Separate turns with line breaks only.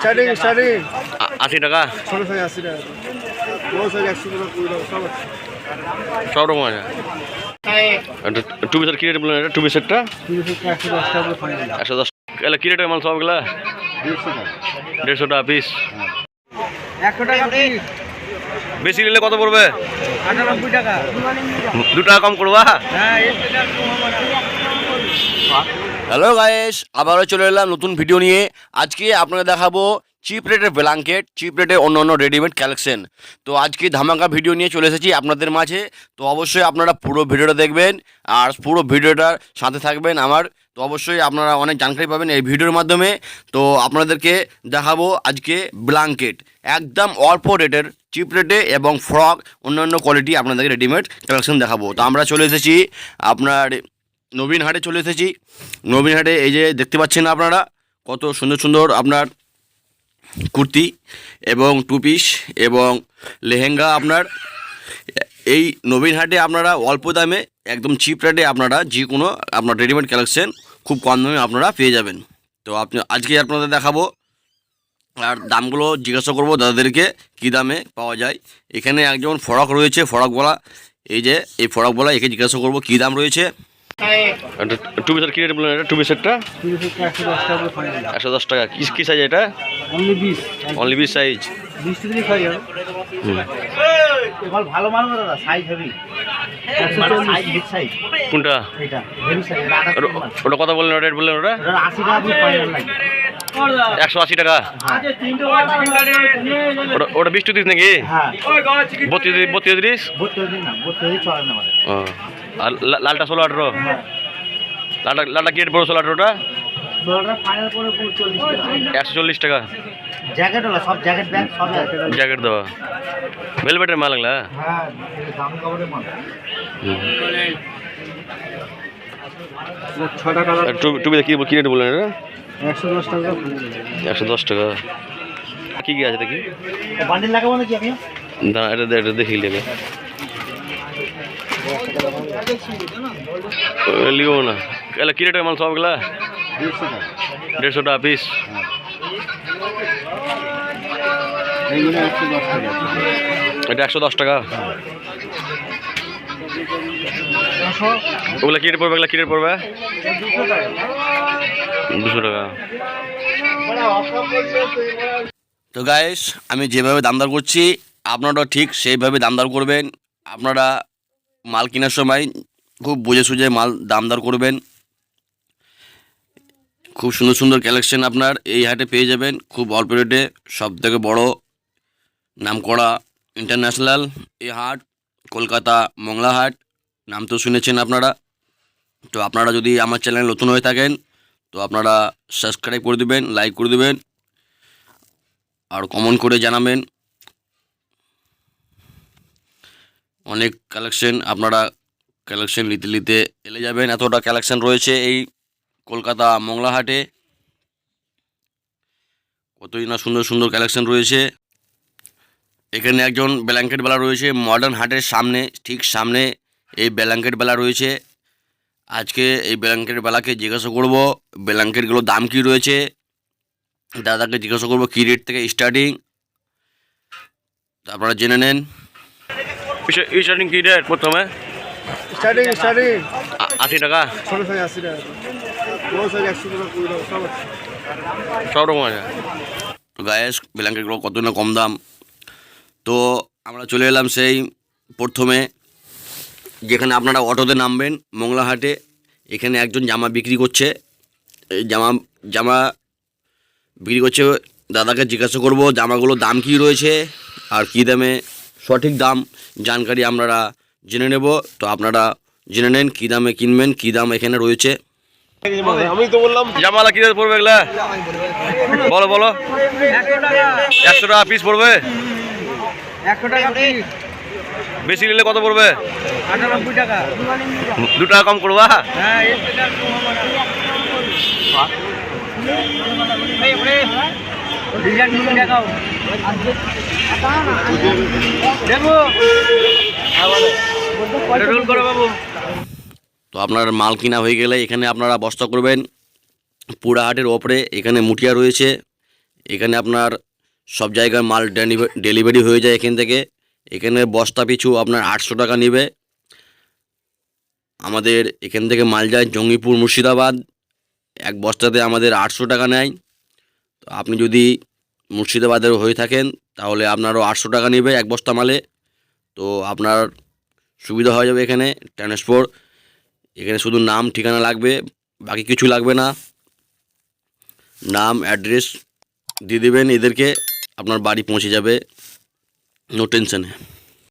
Starting starting
আশি টাকা?
ছোটো সাইজ আশি টাকা। বড় সাইজ একশো টাকা কুড়ি টাকা সব
সব রকম আছে? টু পিসের কী রেট বললেন এটা? টু পিসেরটা
একশো দশ
একশো এগুলো কী রেটের মাল সবগুলা?
দেড়শো টাকা।
পিস
একশো টাকা পিস
বেশি নিলে কত পড়বে?
টাকা।
দু টাকা কম করবা?
হ্যাঁ
হ্যালো গায়েস আবারও চলে এলাম নতুন ভিডিও নিয়ে। আজকে আপনাকে দেখাবো চিপ রেটের ব্ল্যাঙ্কেট চিপ রেটের অন্য অন্য রেডিমেড কালেকশন তো আজকে ধামাকা ভিডিও নিয়ে চলে এসেছি আপনাদের মাঝে। তো অবশ্যই আপনারা পুরো ভিডিওটা দেখবেন, আর পুরো ভিডিওটার সাথে থাকবেন আমার। তো অবশ্যই আপনারা অনেক জানকারি পাবেন এই ভিডিওর মাধ্যমে। তো আপনাদেরকে দেখাবো আজকে ব্ল্যাঙ্কেট একদম অল্প রেটের চিপ রেটে এবং ফ্রক অন্যান্য কোয়ালিটি আপনাদেরকে রেডিমেড কালেকশন দেখাবো। তো আমরা চলে এসেছি আপনার নবীন হাটে চলে এসেছি। নবীন হাটে এই যে দেখতে পাচ্ছেন আপনারা, কত সুন্দর সুন্দর আপনার কুর্তি এবং টু পিস এবং লেহেঙ্গা আপনার। এই নবীন হাটে আপনারা অল্প দামে, একদম চিপ রেটে আপনারা যে কোনো আপনার রেডিমেড কালেকশন খুব কম দামে আপনারা পেয়ে যাবেন। তো আপনি, আজকে আপনাদের দেখাবো আর দামগুলো জিজ্ঞাসা করব দাদাদেরকে, কী দামে পাওয়া যায়। এখানে একজন ফরক রয়েছে ফরকওয়ালা এই যে, এই ফরকওয়ালা একে জিজ্ঞাসা করব কী দাম রয়েছে। টু পিসের কী রেট বললেন এটা? টু পিসেরটা
একশো দশ টাকা করে ফাইনাল
একশো দশ টাকা। কী কী সাইজ এটা?
অনলি বিশ
অনলি বিশ সাইজ কোনটা? ওটা- কথা বললেন রেট বললেন ওটা?
আশি টাকা
একশো আশি টাকা। ওটা বিশ তিরিশ নাকি? বত্রিশ তিরিশ আর লালটা ষোলো আঠেরো? লালটা লালটা রেট ষোলো আঠেরোটা? একশো চল্লিশ টাকা।
জ্যাকেট
দেওয়া। ভেলভেটের মাল লাগলা
হ্যাঁ দামি কাপড়ের মাল ছটা কালার
আর টু কি কি রেট বললেন এটা?
একশো দশ টাকা
একশো দশ টাকা। কি কি আছে দেখি?
বান্ডিল লাগাবো নাকি আমি
দাঁড়া এটা এটা দেখি নেবে লিও না। এলা কি রেটের মাল সবগুলা?
দেড়শো টাকা।
পিস এটা একশো দশ টাকা। ওগুলা কি রেট পড়বে ওগুলা কি রেট পড়বে? তো গায়েস আমি যেভাবে দামদার করছি, আপনারাও ঠিক সেইভাবে দামদার করবেন। আপনারা মাল কেনার সময় খুব বুঝে সুঝে মাল দামদার করবেন। খুব সুন্দর সুন্দর কালেকশন আপনার এই হাটে পেয়ে যাবেন। খুব অল্প রেটে সব থেকে বড়ো নামকরা ইন্টারন্যাশনাল এই হাট, কলকাতা মংলা হাট। নাম তো শুনেছেন আপনারা। তো আপনারা যদি আমার চ্যানেলে নতুন হয়ে থাকেন তো আপনারা সাবস্ক্রাইব করে দেবেন লাইক করে দেবেন, আর কমেন্ট করে জানাবেন। অনেক কালেকশন আপনারা কালেকশন নিতে নিতে এলে যাবেন। এতটা কালেকশন রয়েছে এই কলকাতা মংলাহাটে। কতই না সুন্দর সুন্দর কালেকশন রয়েছে। এখানে একজন ব্ল্যাঙ্কেট বেলা রয়েছে মডার্ন হাটের সামনে, ঠিক সামনে এই ব্ল্যাঙ্কেট বেলা রয়েছে। আজকে এই ব্ল্যাঙ্কেট বেলাকে জিজ্ঞাসা করব ব্ল্যাঙ্কেটগুলোর দাম কি রয়েছে? দাদাকে জিজ্ঞাসা করব কী রেট থেকে স্টার্টিং আপনারা জেনে নেন। স্টার্টিং কী রেট প্রথমে?
স্টার্টিং স্টার্টিং
আশি টাকা।
ছোটো আশি টাকা। সব
রকম আছে। তো গায়েস ব্ল্যাঙ্কেটগুলো কত না কম দাম? তো আমরা চলে এলাম সেই প্রথমে। যেখানে আপনারা অটোতে নামবেন মংলাহাটে এখানে একজন জামা বিক্রি করছে। এই জামা জামা বিক্রি করছে দাদাকে জিজ্ঞাসা করব জামাগুলোর দাম কি রয়েছে আর কী দামে সঠিক দাম জানকারি আপনারা জেনে নেব। তো আপনারা জেনে নেন কী দামে কিনবেন কী দাম এখানে রয়েছে।
আমি তো বললাম
জামালা কী দাম পড়বে এগুলা? বলো বলো। একশো টাকা পিস পড়বে?
একশো টাকা পিস
বেশি নিলে কত পড়বে? দু টাকা কম করবা?
হ্যাঁ ডিজাইন ডিজাইন দেখাও। দেখো। রোল করো বাবু।
তো আপনার মাল কিনা হয়ে গেলে এখানে আপনারা বস্তা করবেন। পুরাহাটের ওপরে এখানে মুটিয়া রয়েছে। এখানে আপনার সব জায়গায় মাল ডেলিভারি হয়ে যায় এখান থেকে। এখানে বস্তা পিছু আপনার আটশো টাকা নেবে। আমাদের এখান থেকে মাল যায় জঙ্গিপুর মুর্শিদাবাদ। এক বস্তাতে আমাদের আটশো টাকা নেয়। তো আপনি যদি মুর্শিদাবাদের হয়ে থাকেন, তাহলে আপনারও আটশো টাকা নেবে এক বস্তা মালে। তো আপনার সুবিধা হয়ে যাবে এখানে ট্রান্সপোর্ট। এখানে শুধু নাম, ঠিকানা লাগবে, বাকি কিছু লাগবে না। নাম, অ্যাড্রেস দিয়ে দেবেন, এদেরকে আপনার বাড়ি পৌঁছে যাবে। নো টেনশনে